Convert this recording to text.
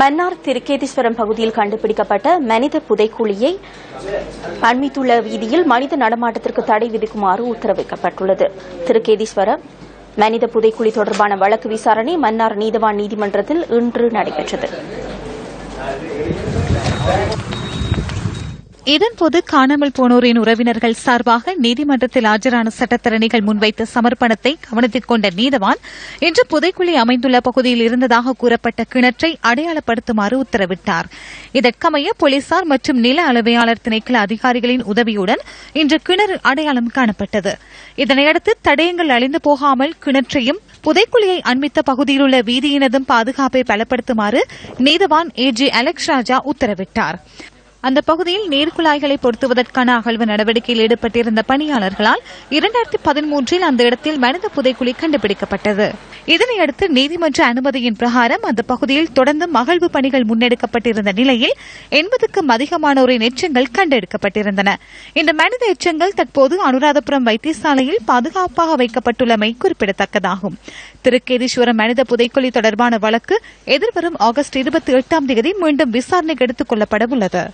மன்னார் திருக்கேதீஸ்வரம் பகுதியில் கண்டுபிடிக்கப்பட்ட மனித புதைக்குழியை அண்மித்துள்ள வீதியில் மனித நடமாட்டத்திற்கு தடை விதிக்குமாறு உத்தரவிடப்பட்டுள்ளது திருக்கேதீஸ்வரம் மனித புதைக்குழி தொடர்பான வழக்கு விசாரணை மன்னார் நீதவான் நீதிமன்றத்தில் இன்று நடைபெற்றது. இதன்போது காணாமல் போனோரின் உறவினர்கள் சார்பாக நீதிமன்றத்தில் ஆஜரான சட்டத்தரணிகள் முன்வைத்த சமர்ப்பணத்தை கவனத்தில் கொண்ட நீதவான் இன்று புதைக்குழி அமைந்துள்ள பகுதியில் இருந்ததாக கூறப்பட்ட கிணற்றை அடையாளப்படுத்துமாறு உத்தரவிட்டார். இதற்கமைய போலீசார் மற்றும் நில அளவையாளர் திணைக்கள அதிகாரிகளின் உதவியுடன் இன்று கிணறு அடையாளம் காணப்பட்டது. இதனையடுத்து தடயங்கள் அழிந்து போகாமல் கிணற்றையும் புதைக்குழியை அண்மித்த பகுதியிலுள்ள வீதியினதும் பாதுகாப்பை பலப்படுத்துமாறு நீதவான் ஏ ஜி அலெக்ஸ் ராஜா உத்தரவிட்டார். அந்த பகுதியில் நீர்க்குழாய்களை பொருத்துவதற்கான அகழ்வு நடவடிக்கையில் ஈடுபட்டிருந்த பணியாளர்களால் இரண்டாயிரத்தி பதிமூன்றில் அந்த இடத்தில் மனித புதைக்குழி கண்டுபிடிக்கப்பட்டது. இதனையடுத்து நீதிமன்ற அனுமதியின் பிரகாரம் அந்த பகுதியில் தொடர்ந்து மகழ்வு பணிகள் முன்னெடுக்கப்பட்டிருந்த நிலையில் எண்பதுக்கும் அதிகமானோரின் எச்சங்கள் கண்டெடுக்கப்பட்டிருந்தன. இந்த மனித எச்சங்கள் தற்போது அனுராதபுரம் வைத்தியசாலையில் பாதுகாப்பாக வைக்கப்பட்டுள்ளமை குறிப்பிடத்தக்கதாகும். திருக்கேதீஸ்வரம் மனித புதைக்குழி தொடர்பான வழக்கு எதிர்வரும் ஆகஸ்ட் இருபத்தி எட்டாம் தேதி மீண்டும் விசாரணைக்கு எடுத்துக் கொள்ளப்பட உள்ளது.